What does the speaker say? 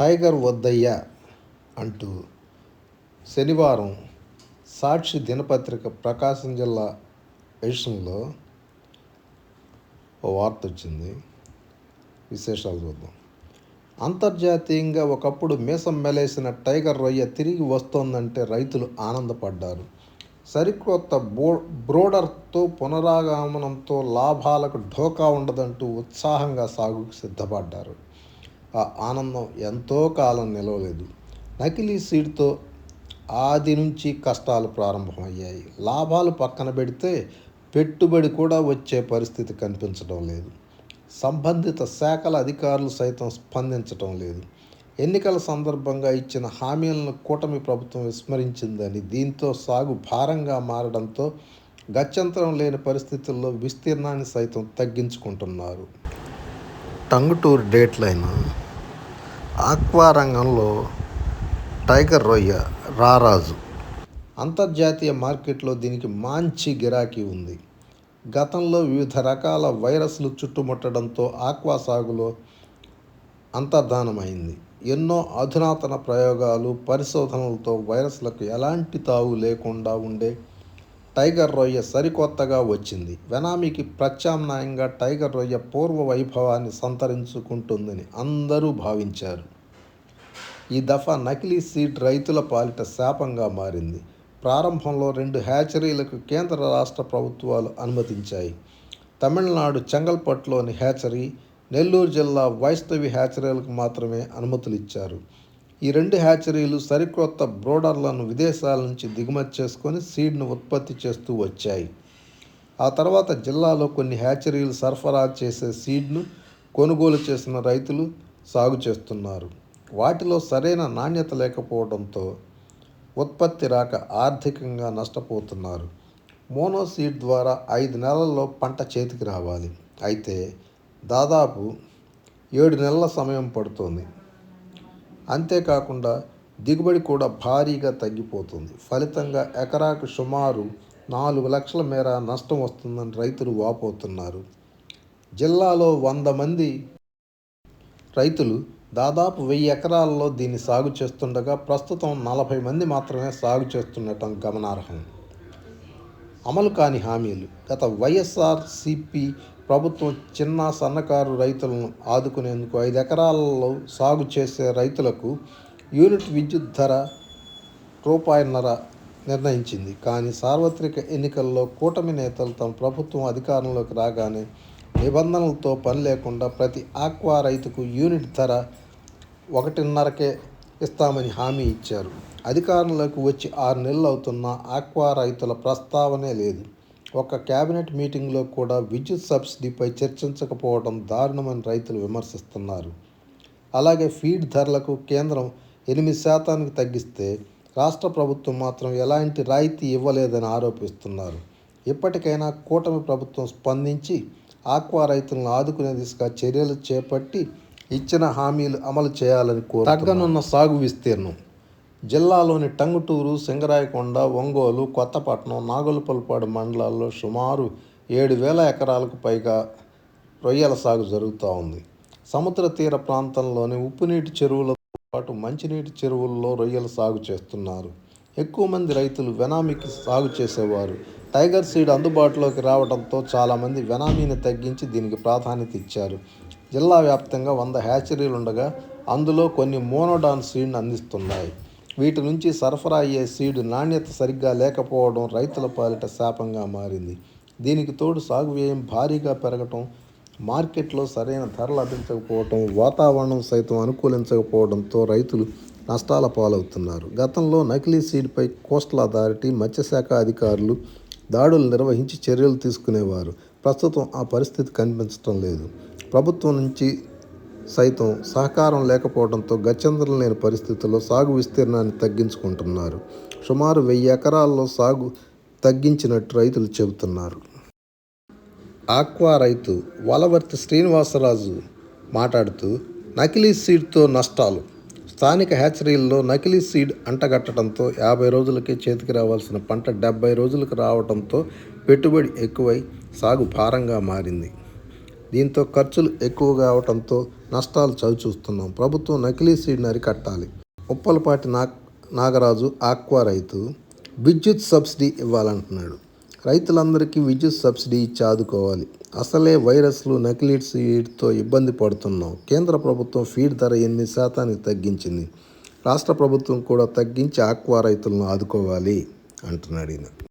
Tiger వద్దయ్యా అంటూ శనివారం సాక్షి దినపత్రిక ప్రకాశం జిల్లా ఎడిషన్లో ఓ వార్త వచ్చింది. విశేషాలు చూద్దాం. అంతర్జాతీయంగా ఒకప్పుడు మీసం మెలేసిన టైగర్ రొయ్య తిరిగి వస్తోందంటే రైతులు ఆనందపడ్డారు. సరికొత్త బో బ్రోడర్తో పునరాగమనంతో లాభాలకు ఢోకా ఉండదంటూ ఉత్సాహంగా సాగుకు సిద్ధపడ్డారు. ఆ ఆనందం ఎంతో కాలం నిలవలేదు. నకిలీ సీడ్తో ఆది నుంచి కష్టాలు ప్రారంభమయ్యాయి. లాభాలు పక్కన పెడితే పెట్టుబడి కూడా వచ్చే పరిస్థితి కనిపించడం లేదు. సంబంధిత శాఖల అధికారులు సైతం స్పందించటం లేదు. ఎన్నికల సందర్భంగా ఇచ్చిన హామీలను కూటమి ప్రభుత్వం విస్మరించిందని దీంతో సాగు భారంగా మారడంతో గత్యంతరం లేని పరిస్థితుల్లో విస్తీర్ణాన్ని సైతం తగ్గించుకుంటున్నారు. టంగుటూరు డేట్లైన ఆక్వా రంగంలో టైగర్ రొయ్య రారాజు. అంతర్జాతీయ మార్కెట్లో దీనికి మంచి గిరాకీ ఉంది. గతంలో వివిధ రకాల వైరస్లు చుట్టుముట్టడంతో ఆక్వా సాగులో అంతర్ధానమైంది. ఎన్నో అధునాతన ప్రయోగాలు పరిశోధనలతో వైరస్లకు ఎలాంటి తావు లేకుండా ఉండే టైగర్ రొయ్య సరికొత్తగా వచ్చింది. వెనామీకి ప్రత్యామ్నాయంగా టైగర్ రొయ్య పూర్వ వైభవాన్ని సంతరించుకుంటుందని అందరూ భావించారు. ఈ దఫా నకిలీ సీడ్ రైతుల పాలిట శాపంగా మారింది. ప్రారంభంలో రెండు హ్యాచరీలకు కేంద్ర రాష్ట్ర ప్రభుత్వాలు అనుమతించాయి. తమిళనాడు చెంగల్పట్టులోని హ్యాచరీ నెల్లూరు జిల్లా వైష్ణవి హ్యాచరీలకు మాత్రమే అనుమతులు ఇచ్చారు ఈ రెండు హ్యాచరీలు సరికొత్త బ్రోడర్లను విదేశాల నుంచి దిగుమతి చేసుకొని సీడ్ను ఉత్పత్తి చేస్తూ వచ్చాయి. ఆ తర్వాత జిల్లాలో కొన్ని హ్యాచరీలు సరఫరా చేసే సీడ్ను కొనుగోలు చేసిన రైతులు సాగు చేస్తున్నారు. వాటిలో సరైన నాణ్యత లేకపోవడంతో ఉత్పత్తి రాక ఆర్థికంగా నష్టపోతున్నారు. మోనో సీడ్ ద్వారా ఐదు నెలల్లో పంట చేతికి రావాలి. అయితే దాదాపు ఏడు నెలల సమయం పడుతుంది. అంతేకాకుండా దిగుబడి కూడా భారీగా తగ్గిపోతుంది. ఫలితంగా ఎకరాకు సుమారు నాలుగు లక్షల మేర నష్టం వస్తుందని రైతులు వాపోతున్నారు. జిల్లాలో వంద మంది రైతులు దాదాపు వెయ్యి ఎకరాల్లో దీన్ని సాగు చేస్తుండగా ప్రస్తుతం నలభై మంది మాత్రమే సాగు చేస్తుండటం గమనార్హం. అమలు కాని హామీలు. గత వైఎస్ఆర్ సిపి ప్రభుత్వం చిన్న సన్నకారు రైతులను ఆదుకునేందుకు ఐదు ఎకరాలలో సాగు చేసే రైతులకు యూనిట్ విద్యుత్ ధర రూపాయిన్నర నిర్ణయించింది. కానీ సార్వత్రిక ఎన్నికల్లో కూటమి నేతలు తమ ప్రభుత్వం అధికారంలోకి రాగానే నిబంధనలతో పని లేకుండా ప్రతి ఆక్వా రైతుకు యూనిట్ ధర ఒకటిన్నరకే ఇస్తామని హామీ ఇచ్చారు. అధికారంలోకి వచ్చి ఆరు నెలలు అవుతున్న ఆక్వా రైతుల ప్రస్తావనే లేదు. ఒక కేబినెట్ మీటింగ్లో కూడా విద్యుత్ సబ్సిడీపై చర్చించకపోవడం దారుణమని రైతులు విమర్శిస్తున్నారు. అలాగే ఫీడ్ ధరలకు కేంద్రం ఎనిమిది శాతానికి తగ్గిస్తే రాష్ట్ర ప్రభుత్వం మాత్రం ఎలాంటి రాయితీ ఇవ్వలేదని ఆరోపిస్తున్నారు. ఇప్పటికైనా కూటమి ప్రభుత్వం స్పందించి ఆక్వా రైతులను ఆదుకునే దిశగా చర్యలు చేపట్టి ఇచ్చిన హామీలు అమలు చేయాలని కోరు తగ్గనున్న సాగు విస్తీర్ణం. జిల్లాలోని టంగుటూరు సింగరాయకొండ ఒంగోలు కొత్తపట్నం నాగులపల్పాడు మండలాల్లో సుమారు ఏడు వేల ఎకరాలకు పైగా రొయ్యల సాగు జరుగుతూ ఉంది. సముద్ర తీర ప్రాంతంలోని ఉప్పునీటి చెరువులతో పాటు మంచినీటి చెరువుల్లో రొయ్యల సాగు చేస్తున్నారు. ఎక్కువ మంది రైతులు వెనామీకి సాగు చేసేవారు. టైగర్ సీడ్ అందుబాటులోకి రావడంతో చాలామంది వెనామీని తగ్గించి దీనికి ప్రాధాన్యత ఇచ్చారు. జిల్లా వ్యాప్తంగా వంద హ్యాచరీలు ఉండగా అందులో కొన్ని మోనోడాన్ సీడ్ని అందిస్తున్నాయి. వీటి నుంచి సరఫరా అయ్యే సీడ్ నాణ్యత సరిగ్గా లేకపోవడం రైతుల పాలిట శాపంగా మారింది. దీనికి తోడు సాగు వ్యయం భారీగా పెరగటం మార్కెట్లో సరైన ధర లభించకపోవటం వాతావరణం సైతం అనుకూలించకపోవడంతో రైతులు నష్టాల పాలవుతున్నారు. గతంలో నకిలీ సీడ్పై కోస్టల్ అథారిటీ మత్స్యశాఖ అధికారులు దాడులు నిర్వహించి చర్యలు తీసుకునేవారు. ప్రస్తుతం ఆ పరిస్థితి కనిపించడం లేదు. ప్రభుత్వం నుంచి సైతం సహకారం లేకపోవడంతో గత్యంతరం లేని పరిస్థితుల్లో సాగు విస్తీర్ణాన్ని తగ్గించుకుంటున్నారు. సుమారు వెయ్యి ఎకరాల్లో సాగు తగ్గించినట్టు రైతులు చెబుతున్నారు. ఆక్వా రైతు వలవర్తి శ్రీనివాసరాజు మాట్లాడుతూ నకిలీ సీడ్తో నష్టాలు. స్థానిక హ్యాచరీల్లో నకిలీ సీడ్ అంటగట్టడంతో యాభై రోజులకే చేతికి రావాల్సిన పంట డెబ్బై రోజులకు రావడంతో పెట్టుబడి ఎక్కువై సాగు భారంగా మారింది. దీంతో ఖర్చులు ఎక్కువ కావడంతో నష్టాలు చవిచూస్తున్నాం. ప్రభుత్వం నకిలీ సీడ్ని అరికట్టాలి. ఉప్పలపాటి నా నాగరాజు ఆక్వా రైతు విద్యుత్ సబ్సిడీ ఇవ్వాలంటున్నాడు. రైతులందరికీ విద్యుత్ సబ్సిడీ ఇచ్చి ఆదుకోవాలి. అసలే వైరస్లు నకిలీ సీడ్తో ఇబ్బంది పడుతున్నాం. కేంద్ర ప్రభుత్వం ఫీడ్ ధర ఎనిమిది శాతానికి తగ్గించింది. రాష్ట్ర ప్రభుత్వం కూడా తగ్గించి ఆక్వా రైతులను ఆదుకోవాలి అంటున్నాడు ఈయన.